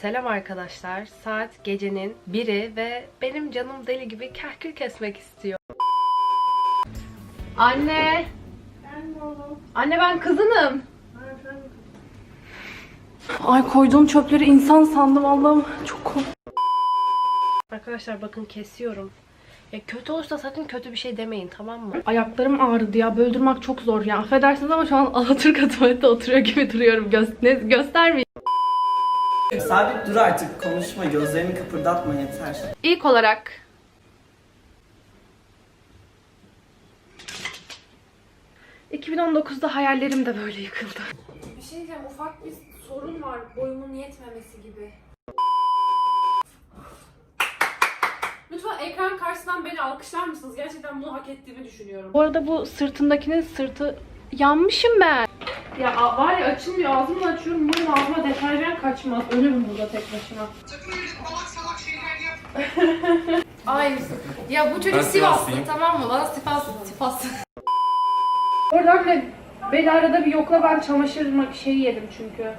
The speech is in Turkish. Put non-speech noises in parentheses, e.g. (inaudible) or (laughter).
Selam arkadaşlar. Saat gecenin biri ve benim canım deli gibi kahkül kesmek istiyor. Anne! Anne ben kızınım. Ay koyduğum çöpleri insan sandım Allah'ım. Çok korktum. Arkadaşlar bakın kesiyorum. Ya kötü olursa sakın kötü bir şey demeyin tamam mı? Ayaklarım ağrıdı ya. Böldürmek çok zor ya. Affedersiniz ama şu an (laughs) Alaturka tuvalette oturuyor gibi duruyorum. Gö ne- göstermeyin. Sabit dur artık konuşma gözlerini kıpırdatma yeter. İlk olarak ...2019'da hayallerim de böyle yıkıldı. Bir şey diyeceğim ufak bir sorun var boyumun yetmemesi gibi. Lütfen ekran karşısından beni alkışlar mısınız? Gerçekten bunu hak ettiğimi düşünüyorum. Bu arada bu sırtındakinin sırtı... Yanmışım ben. Ya var ya açılmıyor. Ağzımı açıyorum. Umarım ağzıma deterjan kaçmaz. Ölürüm burada tek başıma. (laughs) Ay ya bu çocuk Sivaslı tamam mı? Bana Sivas Sivas. Oradan bile beni arada bir yokla ben çamaşır mak- şeyi yedim çünkü.